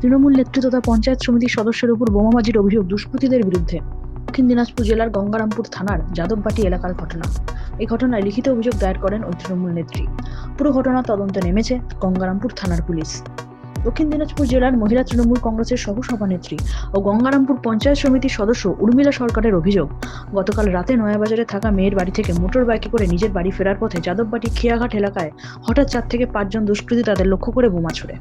তৃণমূল নেত্রী তথা পঞ্চায়েত সমিতির সদস্যের উপর বোমাবাজির অভিযোগ দুষ্কৃতীদের বিরুদ্ধে। দক্ষিণ দিনাজপুর জেলার গঙ্গারামপুর থানার যাদববাটি এলাকার ঘটনা। এই ঘটনায় লিখিত অভিযোগ দায়ের করেন ওই তৃণমূল নেত্রী। পুরো ঘটনা তদন্তে নেমেছে গঙ্গারামপুর থানার পুলিশ। দক্ষিণ দিনাজপুর জেলার মহিলা তৃণমূল কংগ্রেসের সহসভানেত্রী ও গঙ্গারামপুর পঞ্চায়েত সমিতির সদস্য উর্মিলা সরকারের অভিযোগ। গতকাল রাতে নয়াবাজারে থাকা মেয়ের বাড়ি থেকে মোটর বাইকে করে নিজের বাড়ি ফেরার পথে যাদববাটি খেয়াঘাট এলাকায় হঠাৎ চার থেকে পাঁচজন দুষ্কৃতী তাদের লক্ষ্য করে বোমা ছোড়ে।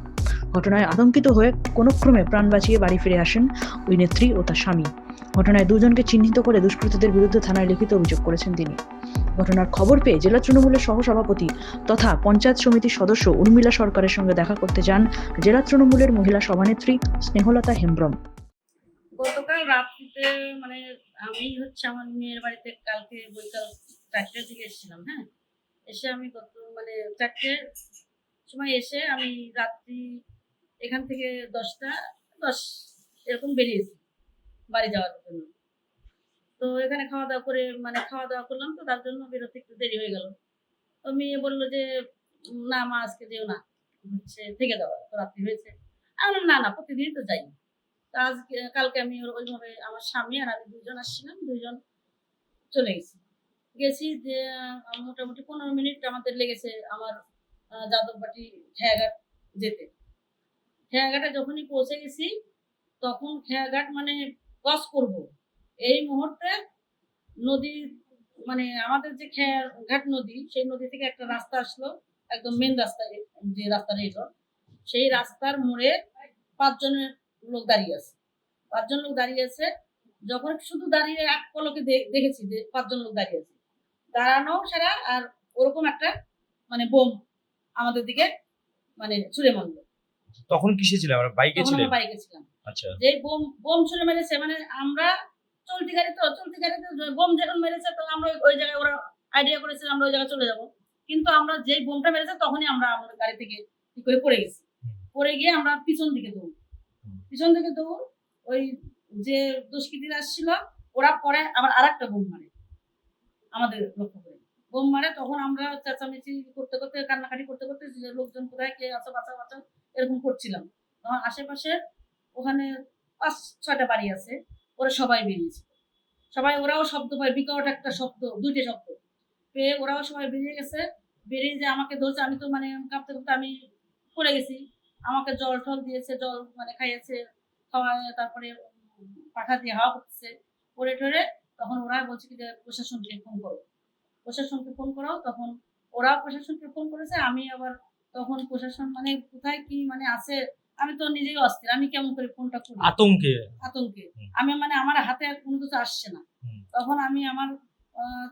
ঘটনায় আতঙ্কিত হয়ে কোনো ক্রমে প্রাণ বাঁচিয়ে বাড়ি ফিরে আসেন ওই নেত্রী ও তার স্বামী। ঘটনায় দুজনকে চিহ্নিত করে দুষ্কৃতীদের বিরুদ্ধে থানায় লিখিত অভিযোগ করেছেন তিনি। ঘটনার খবর পেয়ে জেলা তৃণমূলের সহসভাপতি তথা পঞ্চায়েত সমিতির সদস্য উর্মিলা সরকারের সঙ্গে দেখা করতে যান জেলা তৃণমূলের মহিলা সভানেত্রী স্নেহলতা হেমব্রম। গতকাল রাত্রিতে মানে আমি হচ্ছে আমার মেয়ের বাড়িতে কালকে বৈকাল চারটের দিকে এসেছিলাম হ্যাঁ? এসে আমি গত মানে চারটের সময় এসে আমি রাত্রি এখান থেকে দশটা, দশ, এরকম বেরিয়েছি বাড়ি যাওয়ার জন্য। তো এখানে খাওয়া দাওয়া করে মানে খাওয়া দাওয়া করলাম তো, তার জন্য বেরোতে একটু দেরি হয়ে গেল। তো মেয়ে বলল যে, না মা, আজকে যেও না। হচ্ছে থেকে যাওয়া, তো রাত্রি হয়েছে। আমি না না, প্রতিদিনই তো যাই। তো আজকে, কালকে আমি ওইভাবে আমার স্বামী আর আমি দুজন আসছিলাম দুজন চলে গেছি। গেছি যে মোটামুটি পনেরো মিনিট আমাদের লেগেছে আমার যাদববাটি খেয়াঘাট যেতে। খেয়াঘাটে যখনই পৌঁছে গেছি, তখন খেয়াঘাট মানে ক্রস করব। এই মুহূর্তে নদী মানে আমাদের যে খেয়াঘাট নদী সেই নদী থেকে একটা রাস্তা আসলো একদম মেন রাস্তা যে রাস্তাটা এলো সেই রাস্তার মোড়ে পাঁচজনের লোক দাঁড়িয়ে আছে। পাঁচজন লোক দাঁড়িয়ে আছে যখন শুধু দাঁড়িয়ে এক পলকে দেখেছি যে পাঁচজন লোক দাঁড়িয়ে আছে। দাঁড়ানো সারা আর ওরকম একটা মানে বোম আমাদের দিকে মানে ছুড়ে মারলো। তখন কিসে ছিলেন? আমরা বাইকে তখন বাইকে ছিলাম। আচ্ছা। যে বোম বোম ছুড়ে মেরেছে মানে আমরা চলতি গাড়ি তো চলতি গাড়িতে বোম যখন মেরেছে, তো আমরা ওই- জায়গায় ওরা আইডিয়া করেছে আমরা ওই জায়গায় চলে যাব। কিন্তু আমরা যেই বোমটা মেরেছে, তখনই আমরা আমাদের গাড়ি থেকে কি করে পড়ে গেছি। পড়ে গিয়ে আমরা পিছন দিকে দৌড়। পিছন দিকে দৌড়, ওই যে দুষ্কৃতীরা আসছিল, ওরা পরে আবার আর একটা বোম মারে। আমাদের লক্ষ্য করে। বোম মারে, তখন আমরা চেঁচামেচি করতে করতে, কান্নাকাটি করতে করতে লোকজন কোথায়, কে আছে, বাঁচা বাঁচা, এরকম করছিলাম। তখন আশেপাশে ওখানে পাঁচ ছয়টা বাড়ি আছে। ওরা সবাই বেরিয়েছে। সবাই ওরাও শব্দ পায়, বিকট একটা শব্দ, দুইটা শব্দ। পেয়ে ওরাও সবাই বেরিয়ে গেছে। বেরিয়ে যে আমাকে ধরছে, আমি তো মানে কাঁপতে কাঁপতে আমি পড়ে গেছি। আমাকে জল টল দিয়েছে, জল মানে খাইয়েছে খাওয়া তারপরে পাখা দিয়ে হাওয়া করতেছে। পরে টরে তখন ওরা বলছে কি যে, প্রশাসনকে ফোন করো। প্রশাসনকে ফোন করো, তখন ওরা প্রশাসনকে ফোন করেছে। আমি আবার তখন প্রশাসন মানে কোথায় কি মানে আছে আমি তো নিজেই অস্থির। আমি কেমন করে ফোনটা করি? আতঙ্কে। আতঙ্কে। আমি মানে আমার হাতে আর কোনো কিছু আসছে না। তখন আমি আমার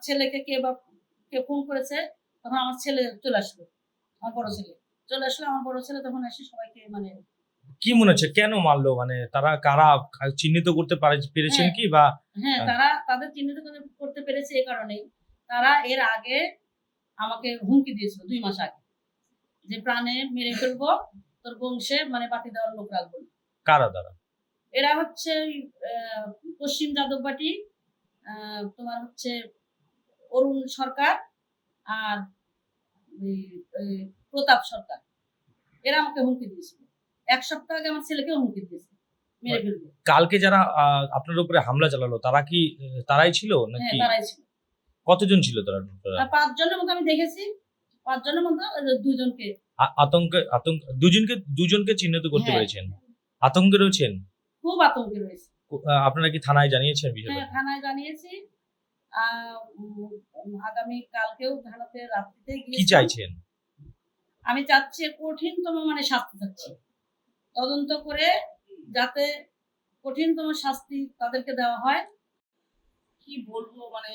ছেলেকে কে বা কে ফোন করেছে তখন আমার ছেলে চলে আসলো। আমার বড় ছেলে। চলে আসলো আমার বড় ছেলে তখন এসে সবাইকে মানে কি মনে হচ্ছে? কেন মারলো? মানে তারা কারা চিহ্নিত করতে পারে- পেরেছেন হ্যাঁ। কি বা হ্যাঁ হ্যাঁ। তারা তাদের চিহ্নিত করতে পেরেছে এই কারণেই। তারা এর আগে আমাকে হুমকি দিয়েছিল দুই মাস আগে। যে প্রাণে মেরে ফেলব তোর বংশে মানে বাতি দেওয়ার লোক রাখব না। কারা তারা এরা হচ্ছে পশ্চিম যাদববাটি তোমার হচ্ছে অরুণ সরকার আর প্রতাপ সরকার। এরা আমাকে হুমকি দিয়েছিল। এক সপ্তাহ আগে আমার ছেলেকেও হুমকি দিয়েছে। মেরে ফেলবে। কালকে যারা আপনার উপরে হামলা চালালো তারা কি তারাই ছিল হ্যাঁ নাকি? তারাই ছিল। কতজন ছিল তারা? পাঁচজনের মতো আমি দেখেছি। পাঁচজনের মতো দুজনকে আতঙ্কে আতঙ্ক দুজনকে দুজনকে চিহ্নিত করতে হ্যাঁ। পেরেছেন। আতঙ্কে রয়েছেন খুব আতঙ্কে রয়েছে। আহ, আপনারা কি থানায় জানিয়েছেন বিষয়টা? হ্যাঁ থানায় জানিয়েছি। আহ, উম, আগামী কালকেও থানাতে রাত্রিতে কি চাইছেন? আমি চাচ্ছি কঠিনতম মানে শাস্তি চাচ্ছি। তদন্ত করে যাতে কঠিনতম শাস্তি তাদেরকে দেওয়া হয়। কি বলব মানে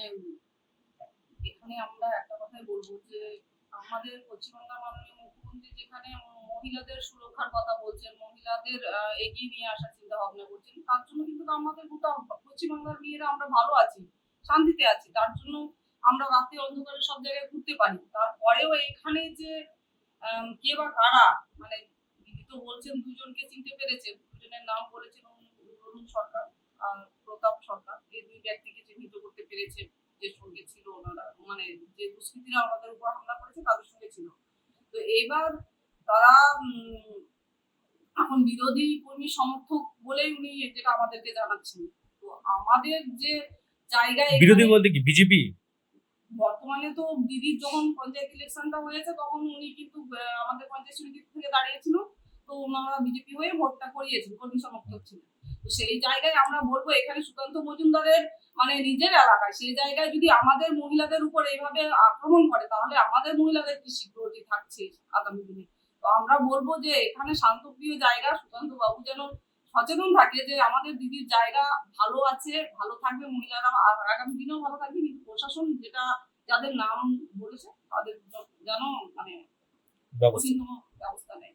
এখানে আমরা একটা কথাই বলব যে আমাদের পশ্চিমবাংলার মাননীয় মুখ্যমন্ত্রী যেখানে মহিলাদের সুরক্ষার কথা বলছেন, মহিলাদের এগিয়ে নিয়ে আসার চিন্তা ভাবনা করছেন, তার জন্য কিন্তু আমাদের গোটা পশ্চিমবাংলার মেয়েরা আমরা ভালো আছি, শান্তিতে আছি। তার জন্য আমরা রাতে অন্ধকারে সব জায়গায় ঘুরতে পারি। তারপরেও এখানে যে কে বা কারা মানে দিদি তো বলছেন দুজনকে চিনতে পেরেছেন, দুজনের নাম বলেছেন অরুণ সরকার আর প্রতাপ সরকার। এই দুই ব্যক্তিকে চিহ্নিত করতে পেরেছে যে সঙ্গে ছিল ওনারা। মানে যে দুষ্কৃতীরা আমাদের উপর হামলা করেছে, তাদের সঙ্গে তো তারা এখন বিরোধী কর্মী সমর্থক বলেই উনি যেটা আমাদেরকে জানাচ্ছেন। তো আমাদের যে জায়গায় বিরোধী বলতে কি বিজেপি? বর্তমানে তো দিদির যখন পঞ্চায়েত ইলেকশনটা হয়েছে তখন উনি কিন্তু আমাদের পঞ্চায়েত সমিতি থেকে দাঁড়িয়েছিল। তো ওনারা বিজেপি হয়ে ভোটটা করিয়েছেন কর্মী সমর্থক ছিলেন। তো সেই জায়গায় আমরা বলব এখানে সুকান্ত মজুমদারের মানে নিজের এলাকায় সেই জায়গায় যদি আমাদের মহিলাদের উপর এইভাবে আক্রমণ করে তাহলে আমাদের মহিলাদের কি সিকিউরিটি থাকছে আগামী দিনে? তো আমরা বলব যে এখানে শান্তপ্রিয় জায়গা সুকান্ত বাবু যেন সচেতন থাকে যে আমাদের দিদির জায়গা ভালো আছে ভালো থাকবে মহিলারা আর আগামী দিনেও ভালো থাকবে কিন্তু প্রশাসন যেটা যাদের নাম বলেছে তাদের যেন মানে কঠিনতম ব্যবস্থা নেয়।